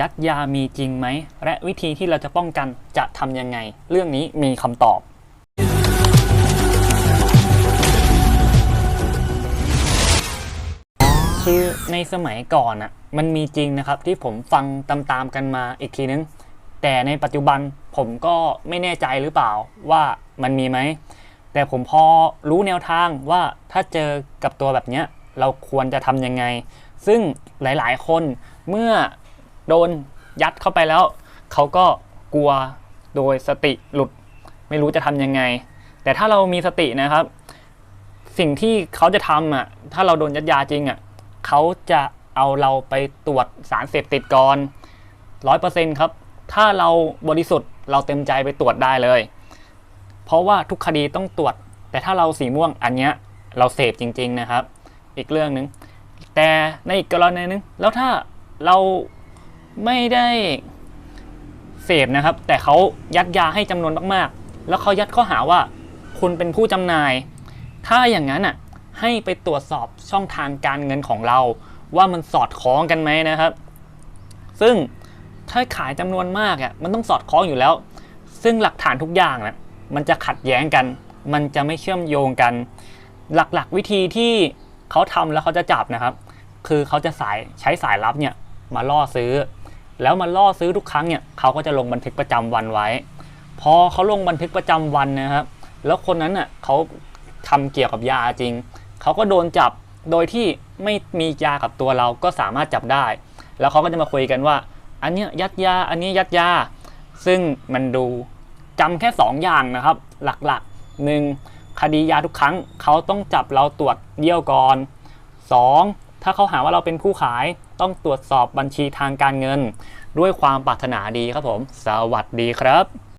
ยัดยามีจริงไหม และวิธีที่เราจะป้องกันจะทำยังไง เรื่องนี้มีคำตอบคือในสมัยก่อนอะมันมีจริงนะครับที่ผมฟังตามๆกันมาอีกทีนึง แต่ในปัจจุบันผมก็ไม่แน่ใจหรือเปล่าว่ามันมีไหม แต่ผมพอรู้แนวทางว่าถ้าเจอกับตัวแบบเนี้ยเราควรจะทำยังไง ซึ่งหลายๆคนเมื่อ โดนยัดเข้าไปแล้ว เขาก็กลัวโดยสติหลุดไม่รู้จะทำยังไง แต่ถ้าเรามีสตินะครับ สิ่งที่เขาจะทำอะถ้าเราโดนยัดยาจริงอะเขาจะเอาเราไปตรวจสารเสพติดก่อนร้อยเปอร์เซ็นครับ ถ้าเราบริสุทธิ์เราเต็มใจไปตรวจได้เลย เพราะว่าทุกคดีต้องตรวจ แต่ถ้าเราสีม่วงอันเนี้ยเราเสพจริง ๆนะครับ อีกเรื่องหนึ่งแต่ในอีกกรณีหนึงแล้วถ้าเรา ไม่ได้เสพนะครับ แต่เขายัดยาให้จำนวนมากๆ แล้วเขายัดข้อหาว่าคุณเป็นผู้จำหน่าย ถ้าอย่างนั้นอะให้ไปตรวจสอบช่องทางการเงินของเรา ว่ามันสอดคล้องกันไหมนะครับ ซึ่งถ้าขายจำนวนมากอะมันต้องสอดคล้องอยู่แล้ว ซึ่งหลักฐานทุกอย่างน่ะมันจะขัดแย้งกัน มันจะไม่เชื่อมโยงกัน หลักๆวิธีที่เขาทำแล้วเขาจะจับนะครับ คือเขาจะสายใช้สายลับเนี่ยมาล่อซื้อ แล้วมาล่อซื้อทุกครั้งเนี่ยเขาก็จะลงบันทึกประจำวันไว้ พอเขาลงบันทึกประจำวันนะครับ แล้วคนนั้นน่ะเขาทำเกี่ยวกับยาจริง เขาก็โดนจับโดยที่ไม่มียากับตัวเราก็สามารถจับได้ แล้วเขาก็จะมาคุยกันว่า อันนี้ยัดยา อันนี้ยัดยา ซึ่งมันดูจำแค่ 2 อย่างนะครับ หลักๆหนึ่งคดียาทุกครั้งเขาต้องจับเราตรวจเยี่ยวก่อน 2. ถ้าเขาหาว่าเราเป็นผู้ขายต้องตรวจสอบบัญชีทางการเงิน ด้วยความปรารถนาดีครับผม สวัสดีครับ